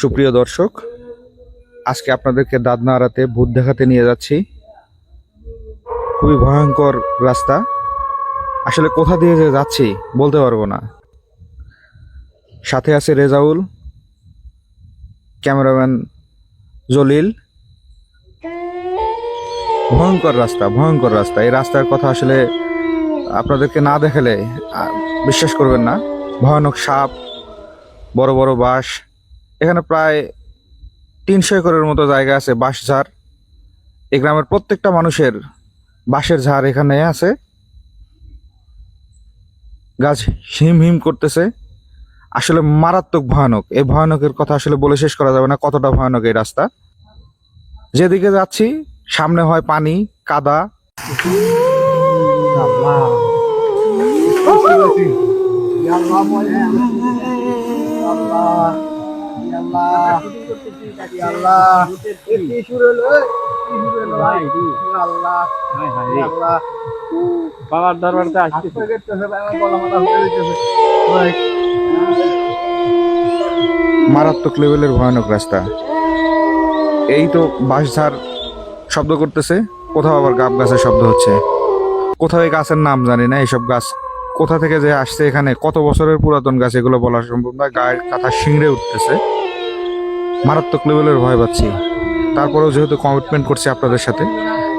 সুপ্রিয় দর্শক, আজকে আপনাদেরকে দাদনাড়াতে ভূত দেখাতে নিয়ে যাচ্ছি। খুবই ভয়ঙ্কর রাস্তা। আসলে কোথা দিয়ে যে যাচ্ছি বলতে পারব না। সাথে আছে রেজাউল, ক্যামেরাম্যান জলিল। ভয়ঙ্কর রাস্তা ভয়ঙ্কর রাস্তা। এই রাস্তার কথা আসলে আপনাদেরকে না দেখালে বিশ্বাস করবেন না। ভয়ানক সাপ, বড় বড় বাঁশ। এখানে প্রায় তিনশো একরের মতো জায়গা আছে বাঁশ ঝাড়। এই গ্রামের প্রত্যেকটা মানুষের বাঁশের ঝাড় এখানে আছে। গাছ হিম হিম করতেছে। আসলে মারাত্মক ভয়ানক। এই ভয়ানকের কথা আসলে বলে শেষ করা যাবে না, কতটা ভয়ানক এই রাস্তা। যেদিকে যাচ্ছি, সামনে হয় পানি, কাদা। বাবার মারাত্মক লেভেলের ভয়ানক রাস্তা। এই তো বাঁশঝাড় শব্দ করতেছে, কোথাও আবার গাব গাছের শব্দ হচ্ছে। কোথাও এই গাছের নাম জানি না, এইসব গাছ কোথা থেকে যে আসছে এখানে, কত বছরের পুরাতন গাছ, এগুলো বলা সম্ভব না। গায়ের কাঁথা শিংড়ে উঠতেছে। মারাত্মক লেভেলের ভয় পাচ্ছি। তারপরেও যেহেতু কমিটমেন্ট করছি আপনাদের সাথে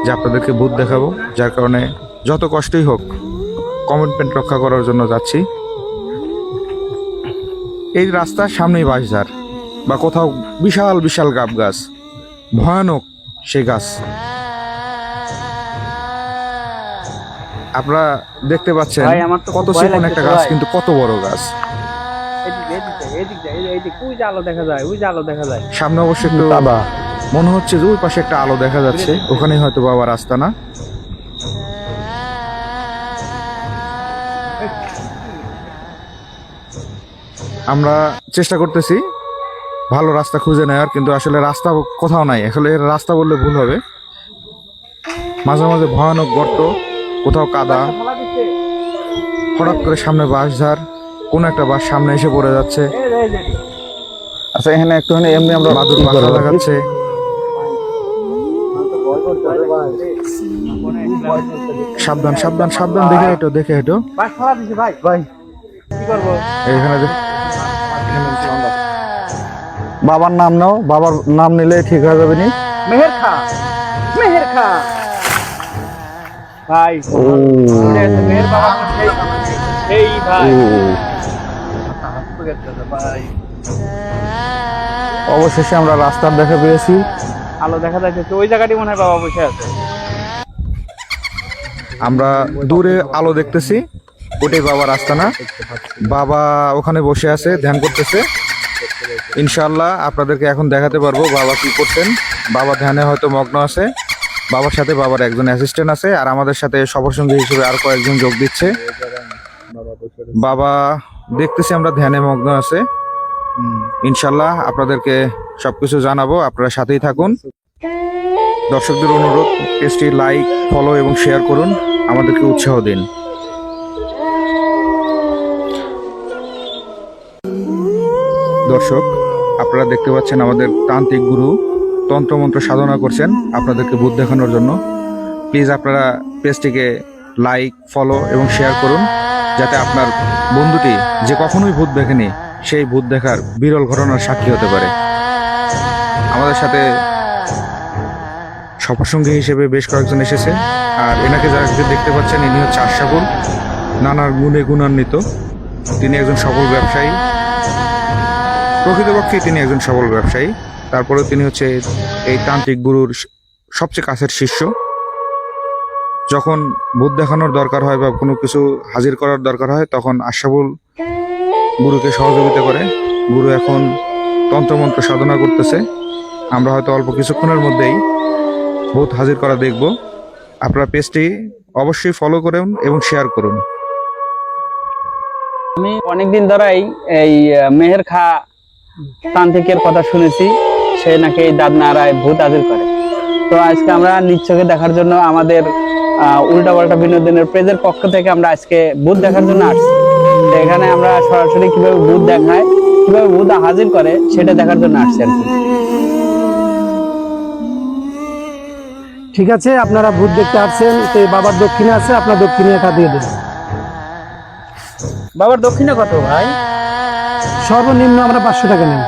যে আপনাদেরকে ভূত দেখাবো যার কারণে যত কষ্টই হোক কমিটমেন্ট রক্ষা করার জন্য যাচ্ছি। এই রাস্তার সামনেই বাঁশঝাড় বা কোথাও বিশাল বিশাল গাব গাছ। ভয়ানক সেই গাছ। আপনারা দেখতে পাচ্ছেন কত চিকন একটা গাছ কিন্তু কত বড় গাছ। সামনে অবশ্য একটু বাবা মনে হচ্ছে যে ওই পাশে একটা আলো দেখা যাচ্ছে। ওখানে হয়তো বাবা রাস্তা না। আমরা চেষ্টা করতেছি। ভালো রাস্তা খুঁজে নেওয়ার কিন্তু আসলে রাস্তা কোথাও নাই। আসলে রাস্তা বললে ভুল হবে। মাঝে মাঝে ভয়ানক গর্ত কোথাও কাদা। হঠাৎ করে সামনে বাঁশ ঝাড় কোন একটা বাস সামনে এসে পড়ে যাচ্ছে। আচ্ছা এখানে একটুখানি এমনি আমরা বাদুর পাখা? দেখাচ্ছে। সাবধান সাবধান সাবধান দেখে হেঁটো দেখে হেঁটো। এখানে বাবার নাম নাও বাবার নাম নিলে ঠিক হয়ে যাবে নি? মেহের খা। মেহের খা। ভাই মেহের বাবা এই- ভাই অবশেষে আমরা রাস্তার দেখা পেয়েছি। আলো দেখা যাচ্ছে ওই জায়গাটি মনে হয় বাবা বসে আছে। আমরা দূরে আলো দেখতেছি। ওটাই বাবার না। বাবা ওখানে বসে আছে ধ্যান করতেছে। ইনশাল্লাহ আপনাদেরকে এখন দেখাতে পারব বাবা কি করছেন বাবা ধ্যানে হয়তো মগ্ন আছে। বাবার সাথে বাবার একজন অ্যাসিস্ট্যান্ট আছে আর আমাদের সাথে সবার সঙ্গে হিসেবে আর কয়েকজন যোগ দিচ্ছে। বাবা দেখতেছি আমরা ধ্যানে মগ্ন আছে। ইনশাল্লাহ আপনাদেরকে সবকিছু জানাব আপনারা সাথেই থাকুন। দর্শকদের অনুরোধ পেজটি লাইক ফলো এবং শেয়ার করুন আমাদেরকে উৎসাহ দিন। দর্শক আপনারা দেখতে পাচ্ছেন আমাদের তান্ত্রিক গুরু তন্ত্রমন্ত্র সাধনা করছেন আপনাদেরকে ভূত দেখানোর জন্য। প্লিজ আপনারা পেজটিকে লাইক ফলো এবং শেয়ার করুন। যাতে আপনার বন্ধুটি যে কখনোই ভূত দেখেনি, সেই ভূত দেখার বিরল ঘটনার সাক্ষী হতে পারে। আমাদের সাথে সফরসঙ্গী হিসেবে বেশ কয়েকজন এসেছে, আর এনাকে যারা দেখতে পাচ্ছেন, ইনি হচ্ছে আশাকুল নানার গুণে গুণান্বিত। তিনি একজন সফল ব্যবসায়ী। প্রকৃতপক্ষে তিনি একজন সফল ব্যবসায়ী। তারপরেও তিনি হচ্ছে এই তান্ত্রিক গুরুর সবচেয়ে কাছের শিষ্য। যখন ভূত দেখানোর দরকার হয় বা কোনো কিছু হাজির করার দরকার হয়, তখন আশাবুল গুরুকে সহযোগিতা করে। গুরু এখন তন্ত্রমন্ত্র সাধনা করতেছে। আমরা হয়তো অল্প কিছুক্ষণের মধ্যেই ভূত হাজির করা দেখব। আপনারা পেজটি অবশ্যই ফলো করুন এবং শেয়ার করুন। আমি অনেকদিন ধরেই এই মেহের খা তান্ত্রিকের কথা শুনেছি। সে নাকি এই দাদনারায় ভূত হাজির করে। তো আজকে আমরা নিচ্ছকে দেখার জন্য আমাদের উল্টা পাল্টা বিনোদনের পেজের পক্ষ থেকে আমরা আজকে ভূত দেখার জন্য আসছি। এখানে আমরা সরাসরি কীভাবে ভূত দেখায় কীভাবে ভূত হাজির করে সেটা দেখার জন্য আসছে আর কি। ঠিক আছে আপনারা ভূত দেখতে আসছেন। তো এই বাবার দক্ষিণে আছে আপনার দক্ষিণে এটা দিয়ে দেবেন বাবার দক্ষিণে কত ভাই? সর্বনিম্ন আমরা পাঁচশো টাকা নেই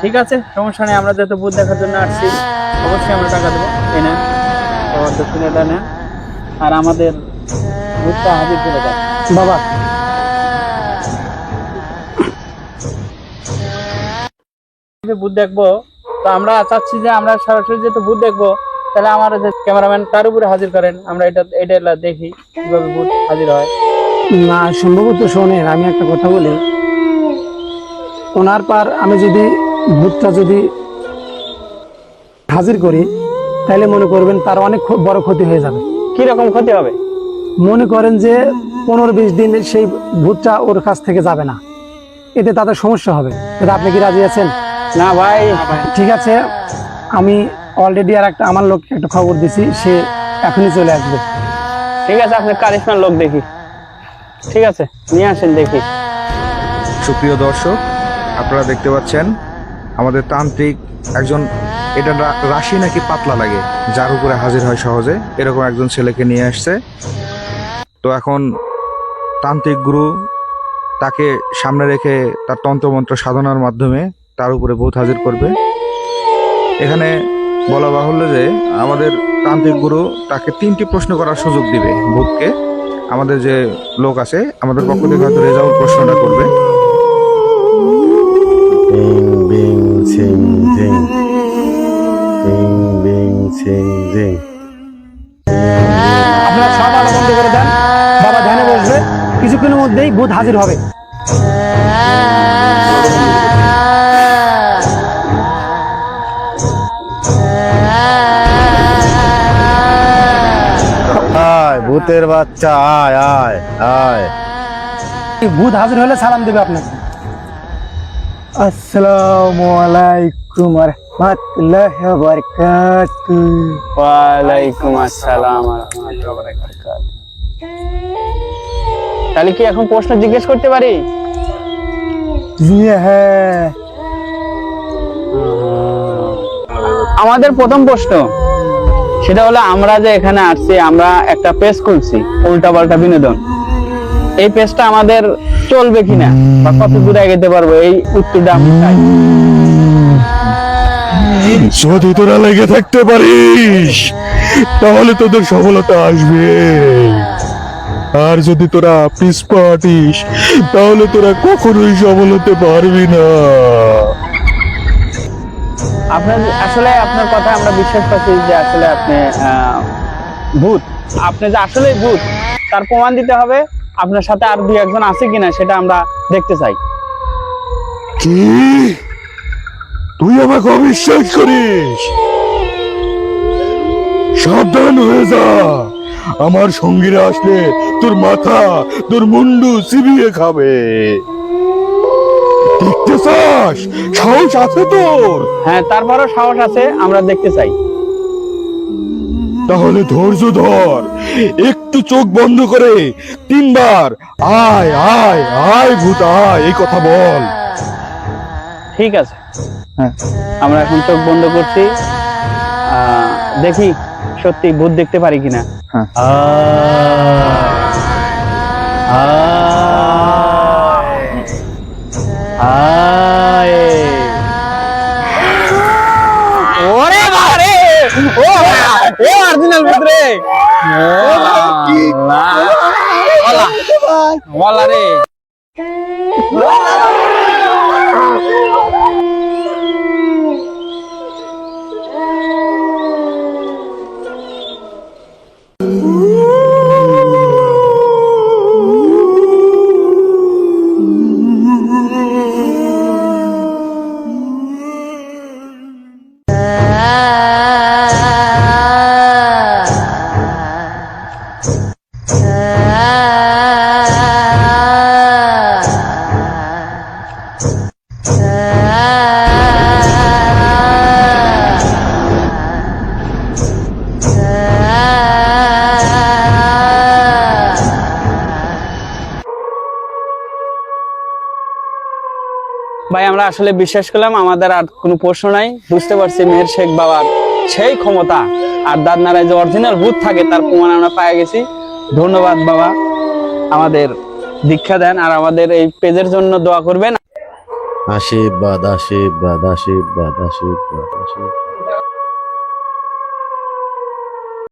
ঠিক আছে সমস্যা নেই আমরা যেহেতু ভূত দেখার জন্য আসছি অবশ্যই আমরা টাকা দেবো। এই নেন বাবার দক্ষিণেটা নেন। আর আমাদের বাবা। ভূত দেখব, তো আমরা চাচ্ছি যে আমরা সরাসরি যেহেতু ভূত দেখব, তাহলে আমার যে ক্যামেরাম্যান তার উপরে হাজির করেন? আমরা এটা এটা দেখি কীভাবে ভূত হাজির হয়। না, সম্ভবত শোনেন, আমি একটা কথা বলি। ওনার পার আমি যদি ভূতটা যদি হাজির করি, তাহলে মনে করবেন তার অনেক বড় ক্ষতি হয়ে যাবে। কি রকম ক্ষতি হবে? মনে করেন যে পনেরো বিশ দিন সেই ভূতটা ওর কাছ থেকে যাবে না। এতে তাদের সমস্যা হবে। এটা আপনি কি রাজি আছেন? না ভাই। ঠিক আছে আমি অলরেডি আর একটা আমার লোককে একটা খবর দিছি সে এখনই চলে আসবে। ঠিক আছে আপনি কারিশমার লোক দেখি। ঠিক আছে নিয়ে আসেন দেখি। সুপ্রিয় দর্শক আপনারা দেখতে পাচ্ছেন আমাদের তান্ত্রিক একজন এটা রাশি নাকি পাতলা লাগে? যার উপরে হাজির হয় সহজে। এরকম একজন ছেলেকে নিয়ে আসছে। তো এখন তান্ত্রিক গুরু তাকে সামনে রেখে তার তন্ত্রমন্ত্র সাধনার মাধ্যমে তার উপরে ভূত হাজির করবে। এখানে বলা বাহুল্য যে আমাদের তান্ত্রিক গুরু তাকে তিনটি প্রশ্ন করার সুযোগ দিবে ভূতকে। আমাদের যে লোক আছে, আমাদের পক্ষ থেকে হয়তো রেজাউল প্রশ্নটা করবে। Bing bing আপনারা সব আলো বন্ধ করে দেন। বাবা ধ্যানে বসবে। কিছুক্ষণের মধ্যেই ভূত হাজির হবে। আয় ভূতের বাচ্চা আয় আয় আয়। ভূত হাজির হলে সালাম দেবে আপনাকে। আসসালামু আলাইকুম রহমতুল্লাহ বারকাতু ওয়ালাইকুম আসসালাম রাহমাতুল্লাহি। তাহলে কি এখন প্রশ্ন জিজ্ঞেস করতে পারি? জি হ্যাঁ। আমাদের প্রথম প্রশ্ন সেটা হলো আমরা যে এখানে আসছি আমরা একটা পেজ খুলছি উল্টা পাল্টা বিনোদন। এই পেজটা আমাদের চলবে কিনা বা কত দূরে এগোতে পারব এই উত্তরটা আমি চাই। যদি তোরা লেগে থাকতে পারিস তাহলে তোদের সফলতা আসবে। আর যদি তোরা পিছপা হাঁটিস তাহলে তোরা কখনোই সফল হতে পারবি না। আপনার আসলে আপনার কথা আমরা বিশ্বাস করছি যে আসলে আপনি ভূত। আপনি যে আসলে ভূত তার প্রমাণ দিতে হবে আপনার সাথে আর দুই একজন আছে কিনা সেটা আমরা দেখতে চাই। কি? তুই আমাকে অবিশ্বাস করিস। সাবধান হয়ে যা। আমার সঙ্গীরা আসলে তোর মাথা তোর মুন্ডু চিবিয়ে খাবে। দেখতে চাস? সাহস আছে তোর? হ্যাঁ তারপরও সাহস আছে আমরা দেখতে চাই। তাহলে ধৈর্য ধর। একটু চোখ বন্ধ করে তিনবার আয় আয় আয় ভূত আয় এই কথা বল। ঠিক আছে। হ্যাঁ। আমরা এখন চোখ বন্ধ করছি। দেখি সত্যি ভূত দেখতে পারি কিনা। হ্যাঁ। ওরে বাবারে! ও ও অরিজিনাল ভূত রে! ওলা। ওলা রে। আসলে বিশ্বাস করলাম, আমাদের আর কোনো প্রশ্ন নাই। বুঝতে পারছি মেহের শেখ বাবার সেই ক্ষমতা। আর দাদনারায় যে অরিজিনাল ভূত থাকে, তার প্রমাণ আমরা পাই গেছি। ধন্যবাদ বাবা, আমাদের দীক্ষা দেন আর আমাদের এই পেজের জন্য দোয়া করবেন। আশীর্বাদ আশীর্বাদ আশীর্বাদ আশীর্বাদ আশীর্বাদ।